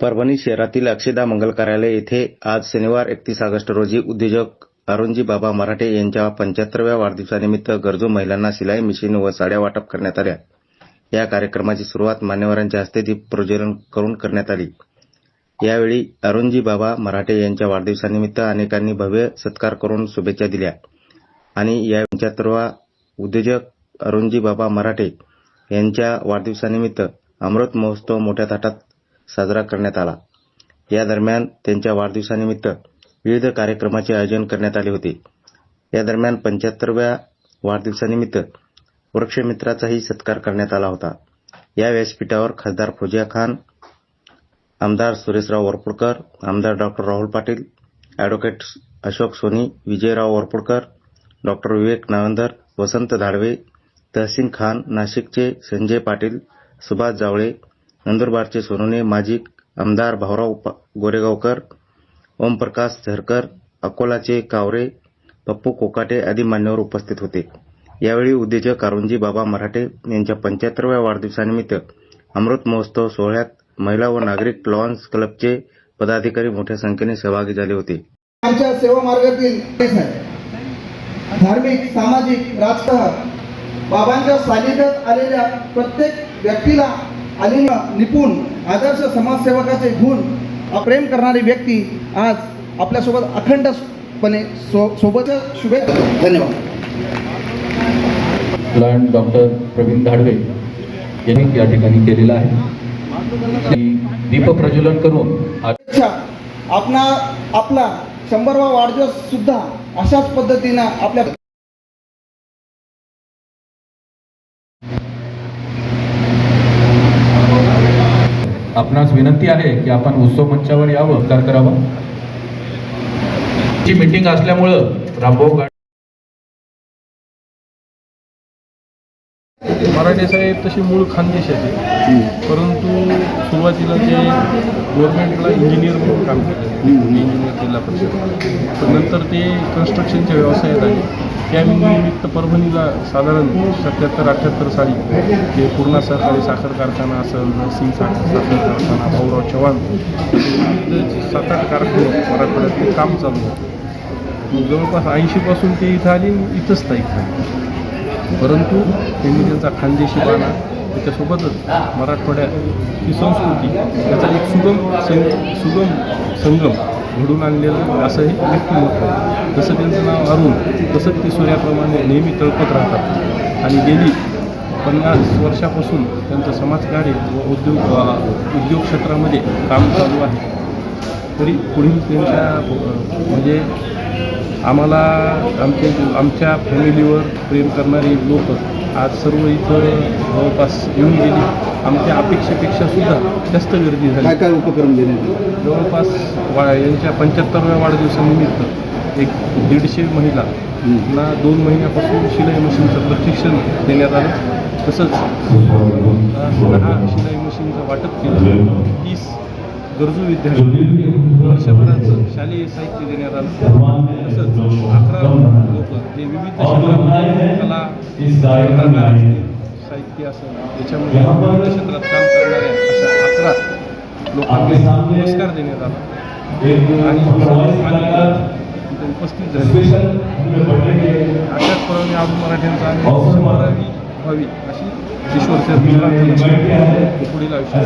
परभणी शहरातील अक्षदा मंगल कार्यालय येथे आज शनिवार एकतीस ऑगस्ट रोजी उद्योजक अरुणजी बाबा मराठे यांच्या पंच्याहत्तरव्या वाढदिवसानिमित्त गरजू महिलांना शिलाई मशीन व साड्या वाटप करण्यात आल्या. या कार्यक्रमाची सुरुवात मान्यवरांच्या हस्ते दीप प्रज्वलन करून करण्यात आली. यावेळी अरुणजी बाबा मराठे यांच्या वाढदिवसानिमित्त अनेकांनी भव्य सत्कार करून शुभेच्छा दिल्या. आणि या पंच्याहत्तरवा उद्योजक अरुणजी बाबा मराठे यांच्या वाढदिवसानिमित्त अमृत महोत्सव मोठ्या थाटात साजरा करण्यात आला. या दरम्यान त्यांच्या वाढदिवसानिमित्त विविध कार्यक्रमाचे आयोजन करण्यात आले होते. या दरम्यान पंच्याहत्तरव्या वाढदिवसानिमित्त वृक्षमित्राचाही सत्कार करण्यात आला होता. या व्यासपीठावर खासदार फौजिया खान आमदार सुरेशराव वरपुडकर आमदार doctor Rahul Patil advocate Ashok Soni Vijayrao Varpudkar doctor Vivek Navandar Vasant Dhadve Tahseen Khan नाशिकचे संजय पाटील सुभाष जावळे नंदुरबारचे सोनवणे माजी आमदार भाऊराव गोरेगावकर ओमप्रकाश झरकर अकोलाचे कावरे पप्पू कोकाटे आदी मान्यवर उपस्थित होते. यावेळी उद्योजक कारुंजी बाबा मराठे यांच्या पंच्याहत्तरव्या वाढदिवसानिमित्त अमृत महोत्सव सोहळ्यात महिला व नागरिक लॉन्स क्लबचे पदाधिकारी मोठ्या संख्येने सहभागी झाले होते. आमच्या सेवा मार्गातील धार्मिक सामाजिक राजकारण बाबांच्या सानिध्यात आलेल्या प्रत्येक व्यक्तीला आलेल्या निपुण आदर्श समाजसेवकाचे गुण प्रेम करणारी व्यक्ती आज आपल्यासोबत अखंडपणे सो सोबत शुभेच्छा. धन्यवाद. प्लांट डॉक्टर प्रवीण धाडवे यांनी या ठिकाणी केलेला आहे. आणि दीपप्रज्वलन करून अच्छा आपणा आपला शंभरवा वाढदिवस सुद्धा अशाच पद्धतीनं आपल्या आपणास विनंती आहे की आपण उत्सव मंचावर यावं उपकार करावा. ची मीटिंग असल्यामुळं रामभाऊ मराठे साहेब तसे मूळ खानदेशाचे परंतु सुरुवातीला ते गव्हर्नमेंटला इंजिनियर म्हणून काम केलं. इंजिनियर जिल्हा परिषद तर नंतर ते कन्स्ट्रक्शनच्या व्यवसायात आले. त्या निमित्त परभणीला साधारण सत्याहत्तर अठ्ठ्याहत्तर साली ते पूर्णा सहकारी साखर कारखाना असेल नरसिंग साखर साखर कारखाना भाऊराव चव्हाण सात आठ कारखाने मराठवाड्यात ते काम चालू होतं जवळपास ऐंशीपासून ते इथं आली इथंच स्थायिक झाली. परंतु त्यांनी त्यांचा खानदेशीपणा त्याच्यासोबतच मराठवाड्याची संस्कृती याचा एक सुगम सं सुगम संगम घडून आणलेलं असं हे व्यक्तिमत्व जसं त्यांचं नाव अरुण तसंच ते सूर्याप्रमाणे नेहमी तळपत राहतात. आणि गेली पन्नास वर्षापासून त्यांचं समाजकार्य व उद्योग उद्योग क्षेत्रामध्ये काम चालू आहे. तरी पुढील त्यांच्या म्हणजे आम्हाला आमचे आमच्या फॅमिलीवर प्रेम करणारी लोक आज सर्व इथं जवळपास येऊन गेली. आमच्या अपेक्षेपेक्षा सुद्धा जास्त गर्दी झाली. काय उपक्रम देण्यात जवळपास वा यांच्या पंच्याहत्तरव्या वाढदिवसानिमित्त एक दीडशे महिला ना दोन महिन्यापासून शिलाई मशीनचं प्रशिक्षण देण्यात आलं. तसंच दहा शिलाई मशीनचं वाटप केलं. तीस गरजू विद्यार्थी वर्षभराचं शालेय साहित्य देण्यात आलं. तसंच अकरा लोक जे विविध कला साहित्य असेल याच्यामध्ये विविध क्षेत्रात काम करणाऱ्या अशा अकरा लोकांना पुरस्कार देण्यात आला. आणि उपस्थित झाले. अशाच प्रमाणे अरुण मराठ्यांचा आणि शंभरावी व्हावी अशी ईश्वर पुढील आयुष्यात